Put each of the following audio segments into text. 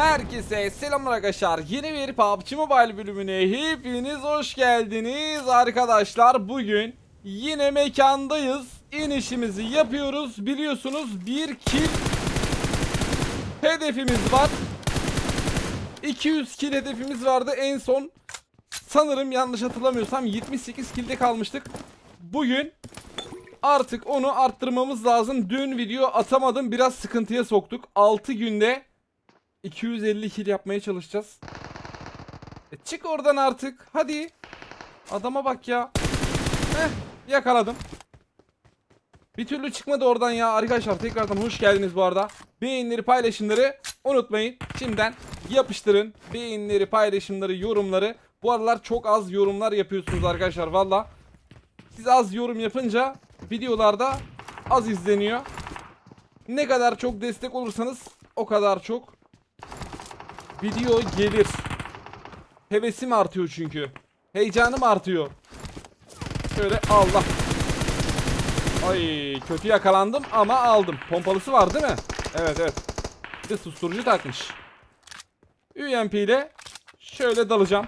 Herkese selamlar arkadaşlar. Yeni bir PUBG Mobile bölümüne hepiniz hoş geldiniz arkadaşlar. Bugün yine mekandayız. İnişimizi yapıyoruz. Biliyorsunuz bir kill hedefimiz var. 200 kill hedefimiz vardı en son. Sanırım yanlış hatırlamıyorsam 78 kill'de kalmıştık. Bugün artık onu arttırmamız lazım. Dün video atamadım. Biraz sıkıntıya soktuk. 6 günde 250 kill yapmaya çalışacağız. E çık oradan artık. Hadi. Adama bak ya. Heh, yakaladım. Bir türlü çıkmadı oradan ya. Arkadaşlar tekrardan hoş geldiniz bu arada. Beğenileri, paylaşımları unutmayın. Şimdiden yapıştırın. Beğenileri, paylaşımları, yorumları. Bu aralar çok az yorumlar yapıyorsunuz arkadaşlar valla. Siz az yorum yapınca videolarda az izleniyor. Ne kadar çok destek olursanız o kadar çok video gelir. Hevesim artıyor çünkü. Heyecanım artıyor. Şöyle Allah. Ay kötü yakalandım ama aldım. Pompalısı var değil mi? Evet evet. Bir de susturucu takmış. UMP ile şöyle dalacağım.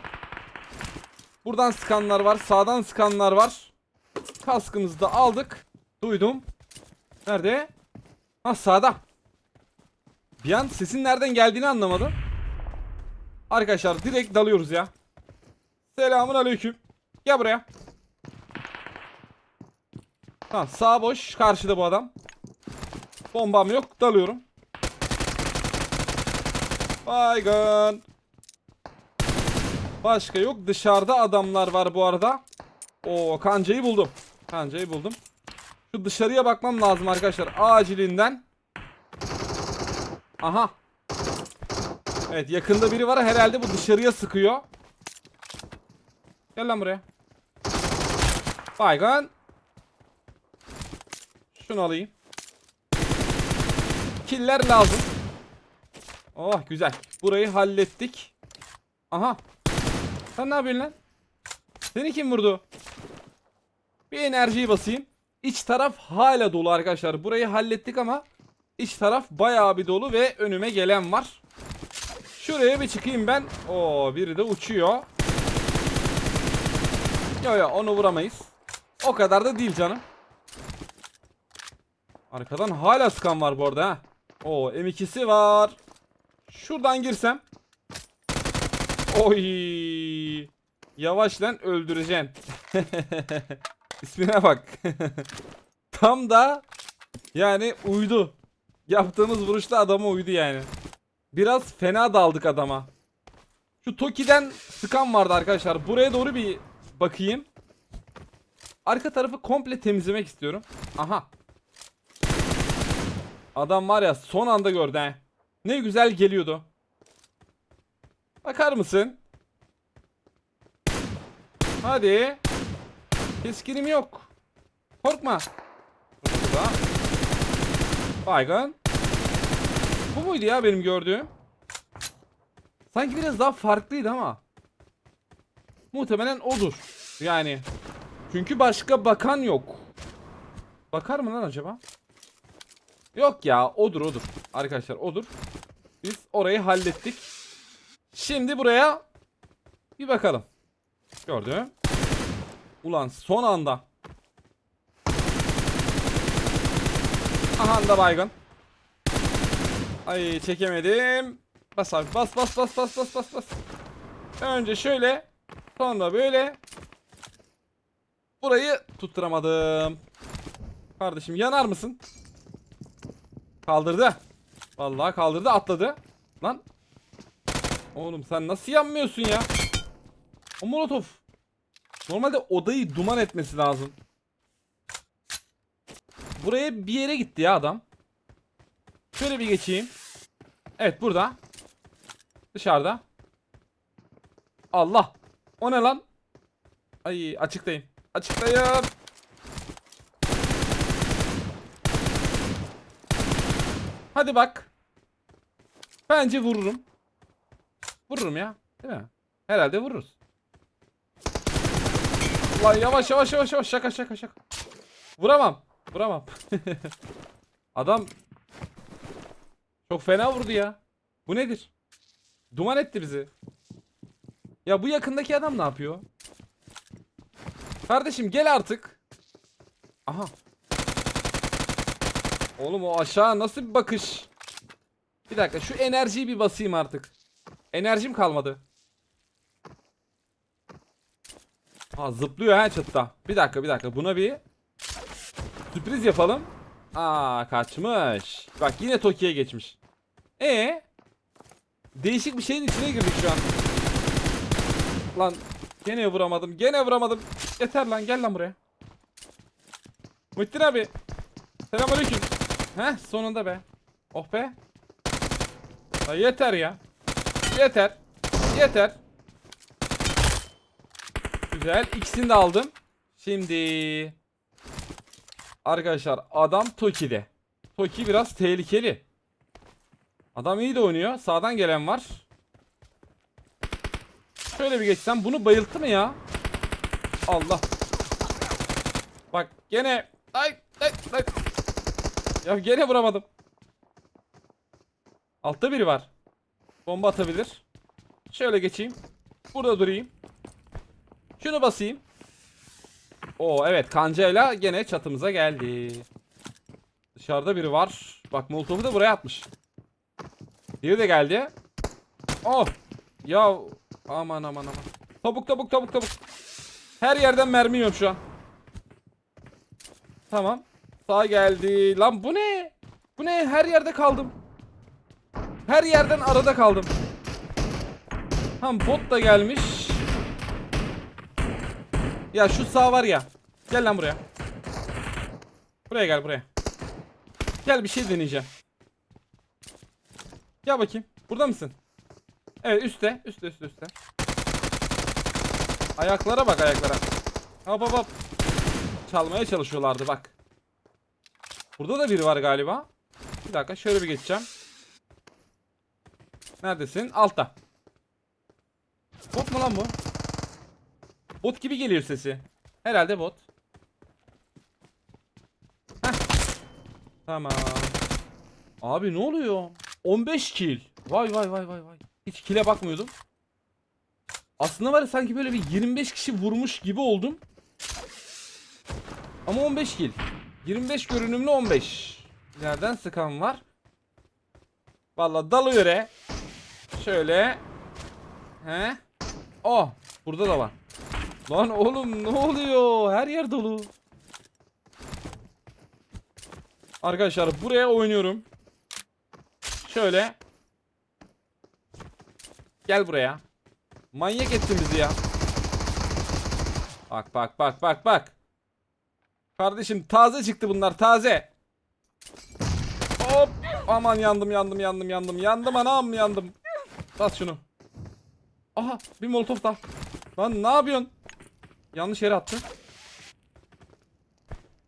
Buradan sıkanlar var. Sağdan sıkanlar var. Kaskımızı da aldık. Duydum. Nerede? Ha sağda. Bir an sesin nereden geldiğini anlamadım. Arkadaşlar direkt dalıyoruz ya. Selamun aleyküm. Gel buraya. Tamam sağ boş. Karşıda bu adam. Bombam yok. Dalıyorum. Baygın. Başka yok. Dışarıda adamlar var bu arada. O kancayı buldum. Kancayı buldum. Şu dışarıya bakmam lazım arkadaşlar. Acilinden. Aha. Evet yakında biri var. Herhalde bu dışarıya sıkıyor. Gel lan buraya. Baygın. Şunu alayım. Killer lazım. Oh güzel. Burayı hallettik. Aha. Sen ne yapıyorsun lan? Seni kim vurdu? Bir enerjiyi basayım. İç taraf hala dolu arkadaşlar. Burayı hallettik ama iç taraf bayağı bir dolu ve önüme gelen var. Şuraya bir çıkayım ben. Oo biri de uçuyor. Yo yo onu vuramayız. O kadar da değil canım. Arkadan hala sıkan var bu arada ha. Oo M2'si var. Şuradan girsem. Oy. Yavaş lan öldüreceksin. İsmine bak. Tam da yani uydu. Yaptığımız vuruşta adama uydu yani. Biraz fena daldık adama. Şu Toki'den sıkan vardı arkadaşlar. Buraya doğru bir bakayım. Arka tarafı komple temizlemek istiyorum. Aha. Adam var ya son anda gördü he. Ne güzel geliyordu. Bakar mısın? Hadi. Keskinim yok. Korkma. Burada. Baygın. Bu muydu ya benim gördüğüm? Sanki biraz daha farklıydı ama. Muhtemelen odur. Yani. Çünkü başka bakan yok. Bakar mı lan acaba? Yok ya odur odur. Arkadaşlar odur. Biz orayı hallettik. Şimdi buraya bir bakalım. Gördüm. Ulan son anda. Aha da baygın. Ay çekemedim. Bas abi bas bas bas bas bas bas bas. Önce şöyle sonra böyle. Burayı tutturamadım. Kardeşim yanar mısın? Kaldırdı. Vallahi kaldırdı atladı. Lan. Oğlum sen nasıl yanmıyorsun ya? O molotof. Normalde odayı duman etmesi lazım. Buraya bir yere gitti ya adam. Şöyle bir geçeyim. Evet burada. Dışarıda. Allah. O ne lan? Ay açıktayım. Açıktayım. Hadi bak. Bence vururum. Vururum ya. Değil mi? Herhalde vururuz. Lan yavaş yavaş yavaş yavaş şaka şaka şaka. Vuramam. Vuramam. Adam çok fena vurdu ya. Bu nedir? Duman etti bizi. Ya bu yakındaki adam ne yapıyor? Kardeşim gel artık. Aha. Oğlum o aşağı nasıl bir bakış? Bir dakika şu enerjiyi bir basayım artık. Enerjim kalmadı. Ha zıplıyor ha çatıda. Bir dakika bir dakika buna bir sürpriz yapalım. Aa kaçmış. Bak yine Tokyo'ya geçmiş. E Değişik bir şeyin içine girdik şu an. Lan gene vuramadım. Gene vuramadım. Yeter lan gel lan buraya. Muhittin abi. Selamünaleyküm. Heh sonunda be. Oh be. Ya yeter ya. Yeter. Yeter. Güzel. İkisini de aldım. Şimdi Arkadaşlar adam Toki'de. Toki biraz tehlikeli. Adam iyi de oynuyor. Sağdan gelen var. Şöyle bir geçsem. Bunu bayılttı mı ya? Allah. Bak gene. Ay, ay, ay. Ya gene vuramadım. Altta biri var. Bomba atabilir. Şöyle geçeyim. Burada durayım. Şunu basayım. Oo evet kancayla gene çatımıza geldi. Dışarıda biri var. Bak molotofu da buraya atmış. Diğeri de geldi. Oh. Ya aman aman aman. Tabuk tabuk tabuk tabuk. Her yerden mermi yiyorum şu an. Tamam. Sağ geldi. Lan bu ne? Bu ne? Her yerde kaldım. Her yerden arada kaldım. Tam bot da gelmiş. Ya şu sağ var ya. Gel lan buraya. Buraya gel buraya. Gel bir şey deneyeceğim. Gel bakayım. Burada mısın? Evet üstte. Üstte üstte üstte. Ayaklara bak ayaklara. Hop hop hop. Çalmaya çalışıyorlardı bak. Burada da biri var galiba. Bir dakika şöyle bir geçeceğim. Neredesin? Altta. Bot mu lan bu? Bot gibi geliyor sesi. Herhalde bot. Heh. Tamam. Abi ne oluyor? 15 kill. Vay vay vay vay vay. Hiç kill'e bakmıyordum. Aslında var ya sanki böyle bir 25 kişi vurmuş gibi oldum. Ama 15 kill. 25 görünümlü 15. Nereden sıkan var? Vallahi dalıyor he. Şöyle. He. Oh, burada da var. Lan oğlum ne oluyor? Her yer dolu. Arkadaşlar buraya oynuyorum. Şöyle. Gel buraya. Manyak ettin bizi ya. Bak bak bak bak bak. Kardeşim taze çıktı bunlar taze. Hop. Aman yandım yandım yandım yandım. Yandım anam yandım. Bas şunu. Aha bir molotof da. Lan ne yapıyorsun? Yanlış yere attı.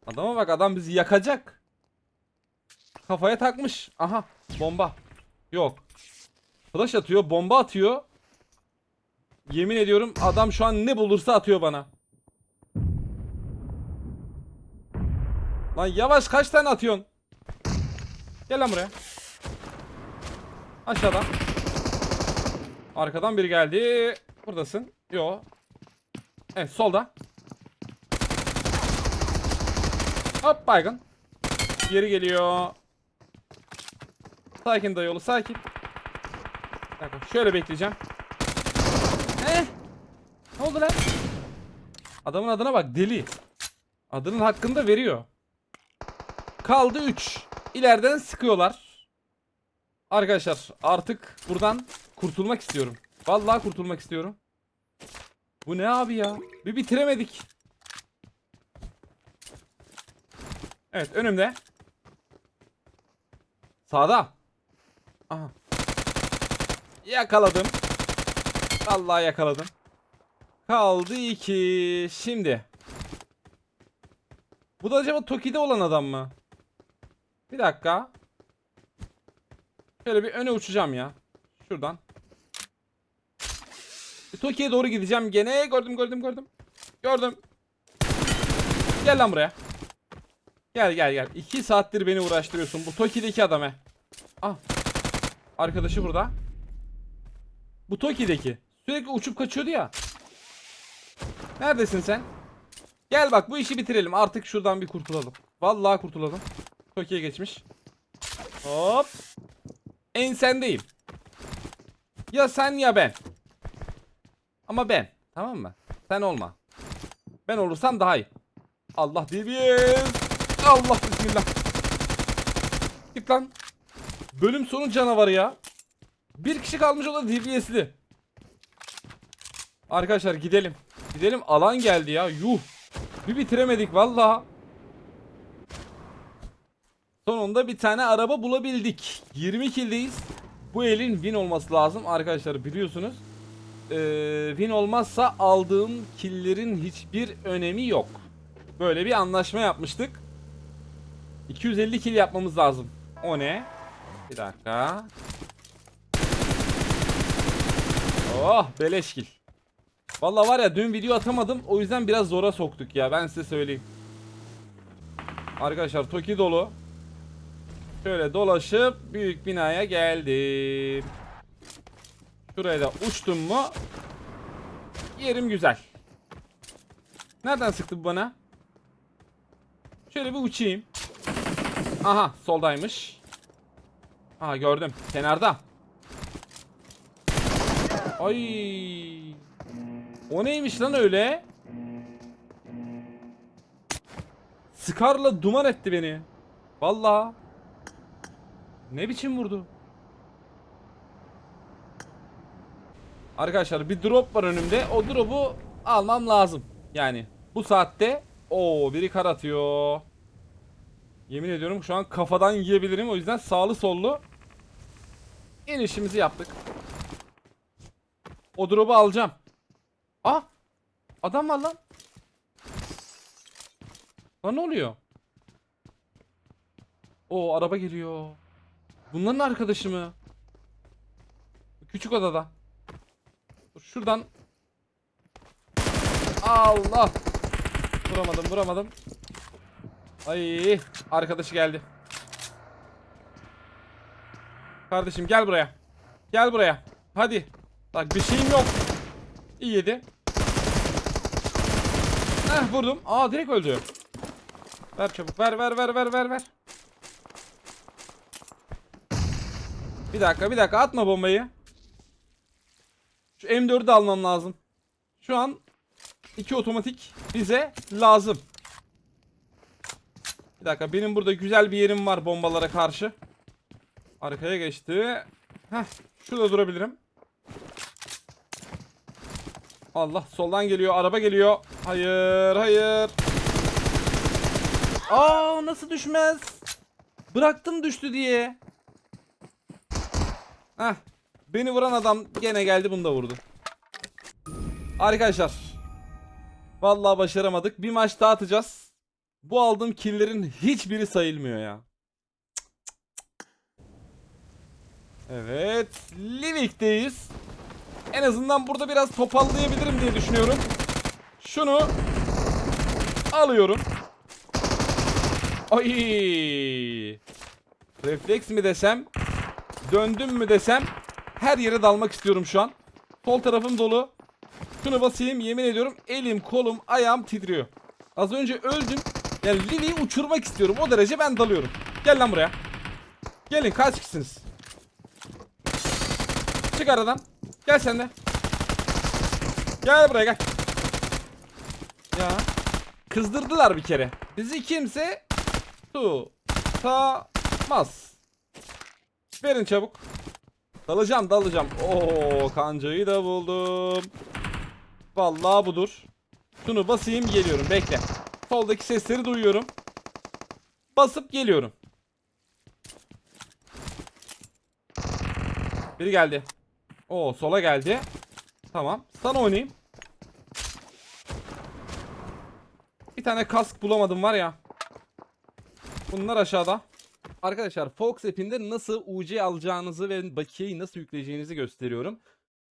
Adama bak adam bizi yakacak. Kafaya takmış. Aha bomba. Yok. Flash atıyor bomba atıyor. Yemin ediyorum adam şu an ne bulursa atıyor bana. Lan yavaş kaç tane atıyorsun? Gel lan buraya. Aşağıda. Arkadan biri geldi. Buradasın. Yo. Evet solda. Hop baygın. Geri geliyor. Sakin dayıoğlu sakin. Bir dakika, şöyle bekleyeceğim. Eh. Ne oldu lan? Adamın adına bak deli. Adının hakkını da veriyor. Kaldı 3. İleriden sıkıyorlar. Arkadaşlar artık buradan kurtulmak istiyorum. Vallahi kurtulmak istiyorum. Bu ne abi ya? Bir bitiremedik. Evet önümde. Sağda. Aha. Yakaladım. Vallahi yakaladım. Kaldı iki. Şimdi. Bu da acaba Toki'de olan adam mı? Bir dakika. Şöyle bir öne uçacağım ya. Şuradan. Toki'ye doğru gideceğim gene. Gördüm gördüm gördüm. Gördüm. Gel lan buraya. Gel gel gel. İki saattir beni uğraştırıyorsun. Bu Toki'deki adam he. Ah. Arkadaşı burada. Bu Toki'deki. Sürekli uçup kaçıyordu ya. Neredesin sen? Gel bak bu işi bitirelim. Artık şuradan bir kurtulalım. Vallahi kurtulalım. Toki'ye geçmiş. Hop. En sendeyim. Ya sen ya ben. Ama ben. Tamam mı? Sen olma. Ben olursam daha iyi. Allah DBS. Allah bismillah. Git lan. Bölüm sonu canavarı ya. Bir kişi kalmış o da DBS'li. Arkadaşlar gidelim. Gidelim alan geldi ya. Yuh. Bir bitiremedik valla. Sonunda bir tane araba bulabildik. 20 kildeyiz. Bu elin win olması lazım arkadaşlar biliyorsunuz. Ee, win olmazsa aldığım killerin hiçbir önemi yok. Böyle bir anlaşma yapmıştık. 250 kill yapmamız lazım. O ne? Bir dakika. Oh beleş kill. Valla var ya dün video atamadım. O yüzden biraz zora soktuk ya. Ben size söyleyeyim. Arkadaşlar Toki dolu. Şöyle dolaşıp büyük binaya geldim. Şuraya da uçtum mu? Yerim güzel. Nereden sıktı bu bana? Şöyle bir uçayım. Aha soldaymış. Aha gördüm. Kenarda. Ay. O neymiş lan öyle? Scar'la duman etti beni. Vallahi. Ne biçim vurdu? Arkadaşlar bir drop var önümde. O drop'u almam lazım. Yani bu saatte o biri kar atıyor. Yemin ediyorum şu an kafadan yiyebilirim. O yüzden sağlı sollu inişimizi yaptık. O drop'u alacağım. Ah! Adam var lan. Lan ne oluyor? O araba geliyor. Bunların arkadaşı mı? Küçük odada. Şuradan. Allah. Vuramadım vuramadım. Ay arkadaşı geldi. Kardeşim gel buraya. Gel buraya. Hadi. Bak bir şeyim yok. İyi yedi. Heh vurdum. Aa direkt öldü. Ver çabuk. Ver ver ver ver ver ver. Bir dakika bir dakika atma bombayı. Şu M4'ü de almam lazım. Şu an iki otomatik bize lazım. Bir dakika benim burada güzel bir yerim var bombalara karşı. Arkaya geçti. Heh şurada durabilirim. Allah soldan geliyor araba geliyor. Hayır hayır. Aa nasıl düşmez? Bıraktım düştü diye. Heh. Beni vuran adam gene geldi bunu da vurdu. Arkadaşlar. Vallahi başaramadık. Bir maç daha atacağız. Bu aldığım killerin hiçbiri sayılmıyor ya. Evet. Livik'teyiz. En azından burada biraz topallayabilirim diye düşünüyorum. Şunu alıyorum. Ay! Refleks mi desem? Döndüm mü desem? Her yere dalmak istiyorum şu an. Sol tarafım dolu. Şunu basayım yemin ediyorum elim kolum ayağım titriyor. Az önce öldüm. Yani Lily'yi uçurmak istiyorum. O derece ben dalıyorum. Gel lan buraya. Gelin kaç kişisiniz? Çık aradan. Gel sen de. Gel buraya gel. Ya. Kızdırdılar bir kere. Bizi kimse tutamaz. Verin çabuk. Dalacağım dalacağım. Oo kancayı da buldum. Vallahi budur. Şunu basayım geliyorum bekle. Soldaki sesleri duyuyorum. Basıp geliyorum. Biri geldi. Oo sola geldi. Tamam. Sana oynayayım. Bir tane kask bulamadım var ya. Bunlar aşağıda. Arkadaşlar Fox app'inde nasıl UC alacağınızı ve bakiyeyi nasıl yükleyeceğinizi gösteriyorum.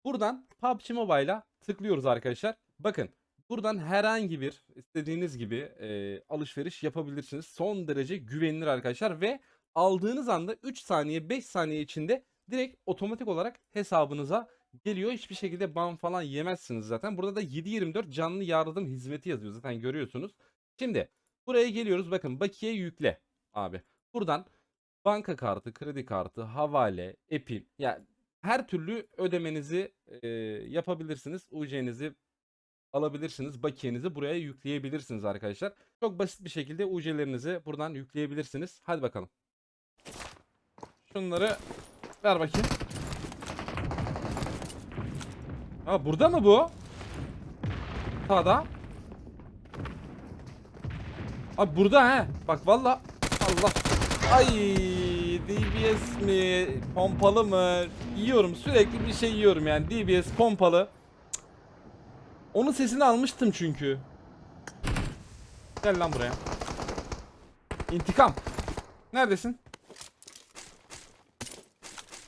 Buradan PUBG Mobile'a tıklıyoruz arkadaşlar. Bakın buradan herhangi bir istediğiniz gibi e, alışveriş yapabilirsiniz. Son derece güvenilir arkadaşlar ve aldığınız anda 3 saniye 5 saniye içinde direkt otomatik olarak hesabınıza geliyor. Hiçbir şekilde ban falan yemezsiniz zaten. Burada da 7/24 canlı yardım hizmeti yazıyor zaten görüyorsunuz. Şimdi buraya geliyoruz. Bakın bakiye yükle abi. Buradan banka kartı, kredi kartı, havale, epim ya her türlü ödemenizi e, yapabilirsiniz. UC'nizi alabilirsiniz. Bakiyenizi buraya yükleyebilirsiniz arkadaşlar. Çok basit bir şekilde UC'lerinizi buradan yükleyebilirsiniz. Hadi bakalım. Şunları ver bakayım. Ha burada mı bu? Sağda. Abi burada he. Bak valla. Allah. Ay DBS mi? Pompalı mı? Yiyorum sürekli bir şey yiyorum yani. DBS pompalı. Onun sesini almıştım çünkü. Gel lan buraya. İntikam. Neredesin?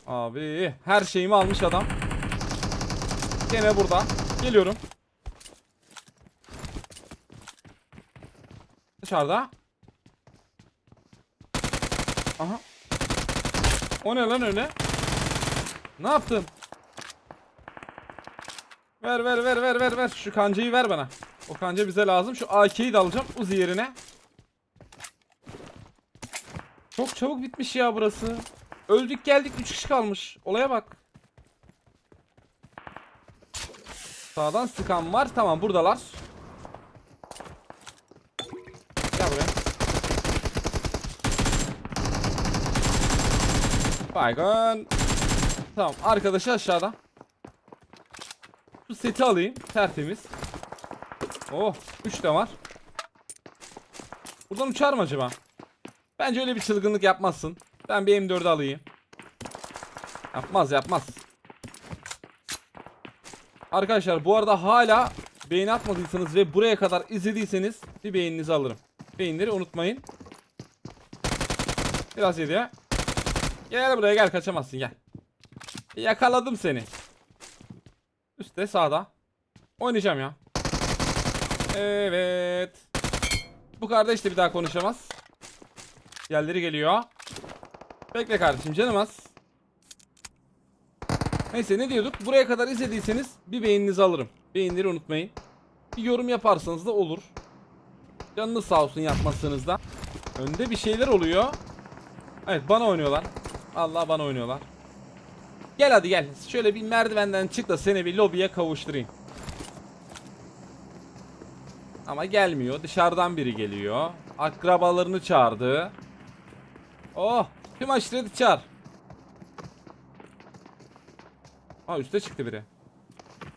Abi her şeyimi almış adam. Gene burada. Geliyorum. Dışarıda. Aha. O ne lan öyle? Ne yaptın? Ver ver ver ver ver ver. Şu kancayı ver bana. O kanca bize lazım. Şu AK'yi de alacağım Uzi yerine. Çok çabuk bitmiş ya burası. Öldük geldik 3 kişi kalmış. Olaya bak. Sağdan sıkan var. Tamam buradalar. Gel buraya. Baygın. Tamam arkadaşı aşağıda. Şu seti alayım. Tertemiz. Oh 3 de var. Buradan uçar mı acaba? Bence öyle bir çılgınlık yapmazsın. Ben bir M4'ü alayım. Yapmaz yapmaz. Arkadaşlar bu arada hala beğeni atmadıysanız ve buraya kadar izlediyseniz bir beğeninizi alırım. Beğenileri unutmayın. Biraz yedi. Gel buraya gel kaçamazsın gel. Yakaladım seni. Üste sağda. Oynayacağım ya. Evet. Bu kardeş de bir daha konuşamaz. Yerleri geliyor. Bekle kardeşim canım az. Neyse ne diyorduk? Buraya kadar izlediyseniz bir beğeninizi alırım. Beğenileri unutmayın. Bir yorum yaparsanız da olur. Canınız sağ olsun yapmazsanız da. Önde bir şeyler oluyor. Evet bana oynuyorlar. Allah bana oynuyorlar. Gel hadi gel. Şöyle bir merdivenden çık da seni bir lobiye kavuşturayım. Ama gelmiyor. Dışarıdan biri geliyor. Akrabalarını çağırdı. Oh. Tüm aşireti çağır. Aa üste çıktı biri.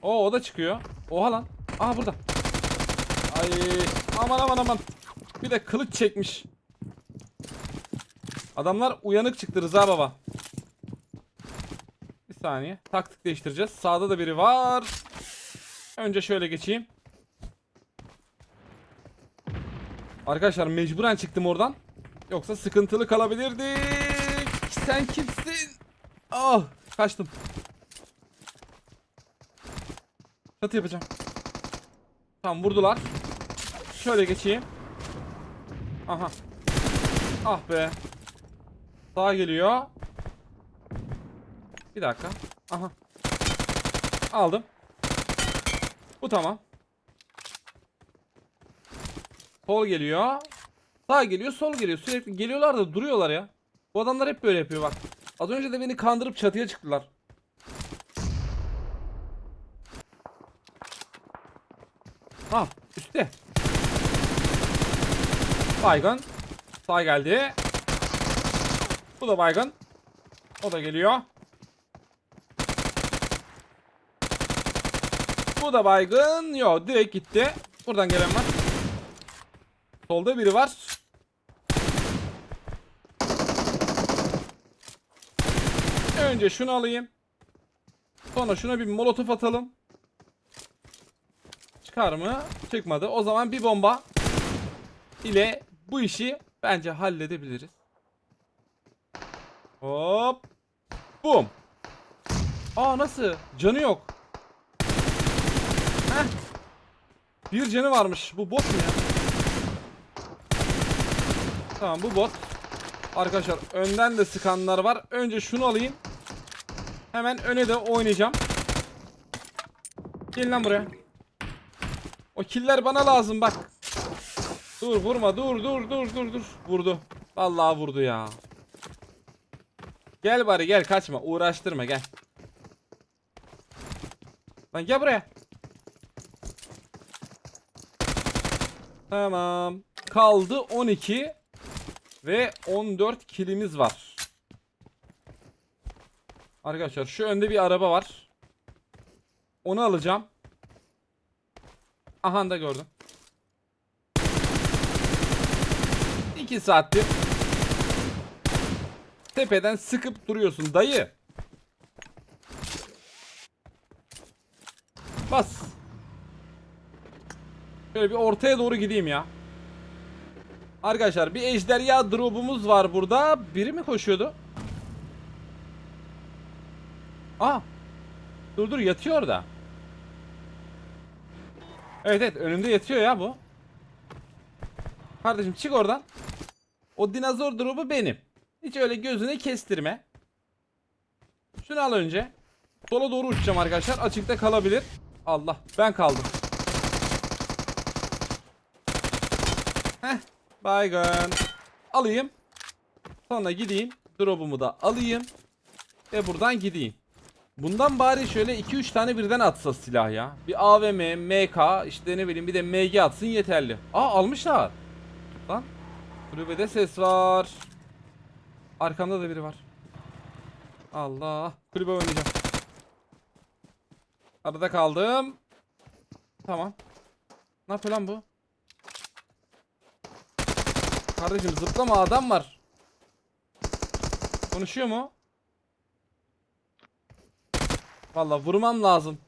Oo o da çıkıyor. Oha lan. Aa burada. Ay aman aman aman. Bir de kılıç çekmiş. Adamlar uyanık çıktı Rıza baba. Bir saniye. Taktik değiştireceğiz. Sağda da biri var. Önce şöyle geçeyim. Arkadaşlar mecburen çıktım oradan. Yoksa sıkıntılı kalabilirdik. Sen kimsin? Ah kaçtım. Çatı yapacağım. Tamam vurdular. Şöyle geçeyim. Aha. Ah be. Sağa geliyor. Bir dakika. Aha. Aldım. Bu tamam. Sol geliyor. Sağ geliyor, sol geliyor. Sürekli geliyorlar da duruyorlar ya. Bu adamlar hep böyle yapıyor bak. Az önce de beni kandırıp çatıya çıktılar. Ha, üstte. Baygın. Sağ geldi. Bu da baygın. O da geliyor. Bu da baygın. Yo direkt gitti. Buradan gelen var. Solda biri var. Önce şunu alayım. Sonra şuna bir molotof atalım. Çıkar mı? Çıkmadı. O zaman bir bomba ile bu işi bence halledebiliriz. Hop. Bum. Aa nasıl? Canı yok. Heh. Bir canı varmış. Bu bot mu ya? Tamam bu bot. Arkadaşlar önden de sıkanlar var. Önce şunu alayım. Hemen öne de oynayacağım. Gelin lan buraya. O killer bana lazım bak. Dur vurma dur dur dur dur dur. Vurdu. Vallahi vurdu ya. Gel bari gel kaçma uğraştırma gel. Lan gel buraya. Tamam. Kaldı 12 ve 14 kilimiz var. Arkadaşlar şu önde bir araba var. Onu alacağım. Aha da gördüm. 2 saattir tepeden sıkıp duruyorsun dayı. Bas. Şöyle bir ortaya doğru gideyim ya. Arkadaşlar bir ejderha drop'umuz var burada. Biri mi koşuyordu? Aa. Dur dur yatıyor orada. Evet evet önümde yatıyor ya bu. Kardeşim çık oradan. O dinozor drop'u benim. Hiç öyle gözüne kestirme. Şunu al önce. Sola doğru uçacağım arkadaşlar. Açıkta kalabilir. Allah ben kaldım. Heh. Baygın. Alayım. Sonra gideyim. Drop'umu da alayım. Ve buradan gideyim. Bundan bari şöyle 2-3 tane birden atsa silah ya. Bir AVM, MK, işte ne bileyim bir de MG atsın yeterli. Aa almışlar. Lan. Kulübede ses var. Arkamda da biri var. Allah. Kulübe oynayacağım. Arada kaldım. Tamam. Ne yapıyor lan bu? Kardeşim zıplama adam var. Konuşuyor mu? Valla vurmam lazım.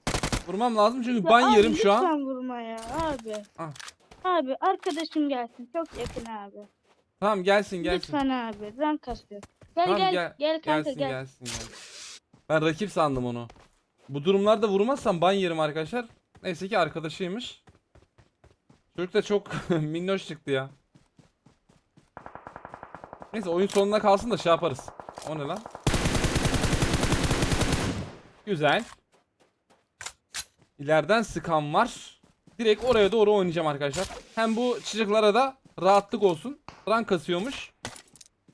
Vurmam lazım çünkü ban abi, yerim şu an. Lütfen vurma ya abi. Ah. Abi arkadaşım gelsin. Çok yakın abi. Tamam gelsin gelsin. Lütfen abi. Ben kasıyorum. Gel Tamam, gel. gel- Gel, kanka gelsin, gel. gelsin gelsin. Ben rakip sandım onu. Bu durumlarda vurmazsam ban yerim arkadaşlar. Neyse ki arkadaşıymış. Çocuk da çok minnoş çıktı ya. Neyse oyun sonuna kalsın da şey yaparız. O ne lan? Güzel. İleriden sıkan var. Direkt oraya doğru oynayacağım arkadaşlar. Hem bu çocuklara da rahatlık olsun. Rank kasıyormuş.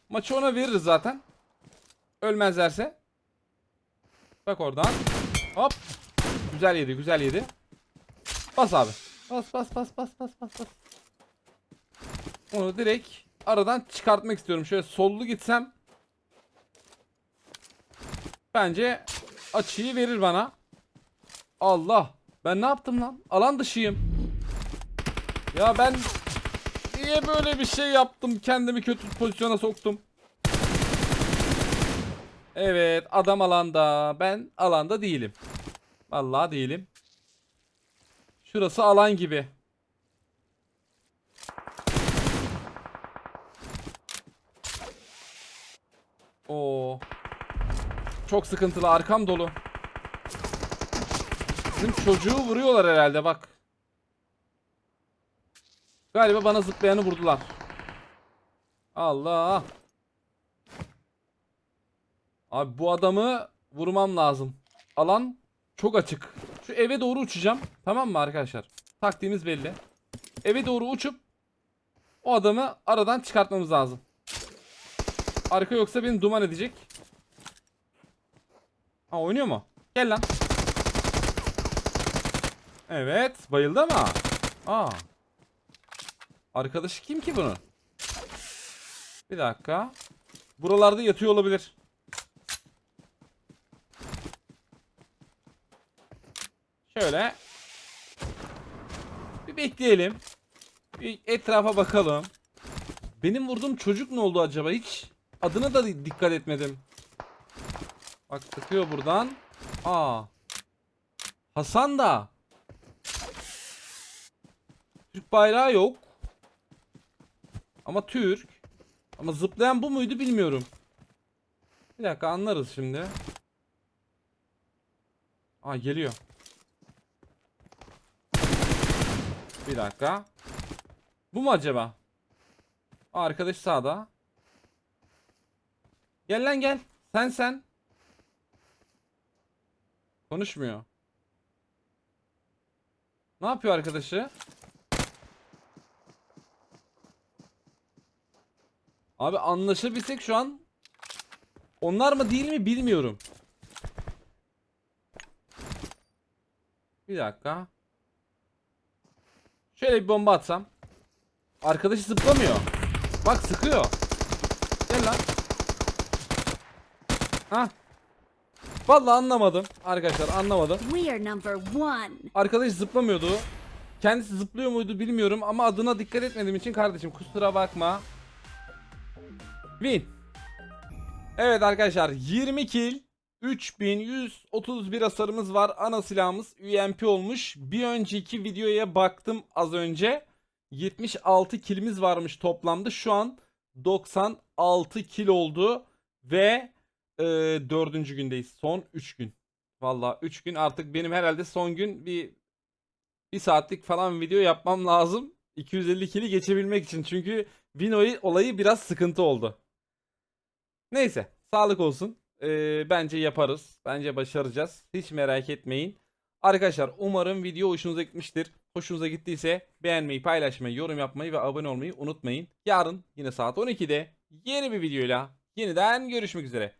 Maçı ona veririz zaten. Ölmezlerse. Bak oradan. Hop. Güzel yedi, güzel yedi. Bas abi. Bas bas bas bas bas bas bas. Onu direkt aradan çıkartmak istiyorum. Şöyle sollu gitsem. Bence açıyı verir bana. Allah. Ben ne yaptım lan? Alan dışıyım. Ya ben niye böyle bir şey yaptım? Kendimi kötü pozisyona soktum. Evet, adam alanda. Ben alanda değilim. Vallahi değilim. Şurası alan gibi. Oo. Çok sıkıntılı. Arkam dolu. Bizim çocuğu vuruyorlar herhalde bak. Galiba bana zıplayanı vurdular. Allah. Abi bu adamı vurmam lazım. Alan çok açık. Şu eve doğru uçacağım. Tamam mı arkadaşlar? Taktiğimiz belli. Eve doğru uçup o adamı aradan çıkartmamız lazım. Arka yoksa beni duman edecek. Ha oynuyor mu? Gel lan. Evet. Bayıldı ama. Aa. Arkadaşı kim ki bunun? Bir dakika. Buralarda yatıyor olabilir. Şöyle. Bir bekleyelim. Bir etrafa bakalım. Benim vurduğum çocuk ne oldu acaba? Hiç adına da dikkat etmedim. Bak sıkıyor buradan. Aa. Hasan da. Türk bayrağı yok. Ama Türk. Ama zıplayan bu muydu bilmiyorum. Bir dakika anlarız şimdi. Aa geliyor. Bir dakika. Bu mu acaba? Arkadaş sağda. Gel lan gel. Sen sen. Konuşmuyor. Ne yapıyor arkadaşı? Abi anlaşabilsek şu an onlar mı değil mi bilmiyorum. Bir dakika. Şöyle bir bomba atsam. Arkadaşı zıplamıyor. Bak sıkıyor. Gel lan. Ha. Vallahi anlamadım arkadaşlar anlamadım. Arkadaş zıplamıyordu. Kendisi zıplıyor muydu bilmiyorum ama adına dikkat etmediğim için kardeşim kusura bakma. Win. Evet arkadaşlar 20 kill 3131 hasarımız var. Ana silahımız UMP olmuş. Bir önceki videoya baktım az önce. 76 killimiz varmış toplamda. Şu an 96 kill oldu ve e, dördüncü gündeyiz. Son 3 gün. Valla 3 gün artık benim herhalde son gün bir bir saatlik falan video yapmam lazım. 250 kili geçebilmek için. Çünkü Vino'yu olayı biraz sıkıntı oldu. Neyse. Sağlık olsun. Ee, bence yaparız. Bence başaracağız. Hiç merak etmeyin. Arkadaşlar umarım video hoşunuza gitmiştir. Hoşunuza gittiyse beğenmeyi, paylaşmayı, yorum yapmayı ve abone olmayı unutmayın. Yarın yine saat 12'de yeni bir videoyla yeniden görüşmek üzere.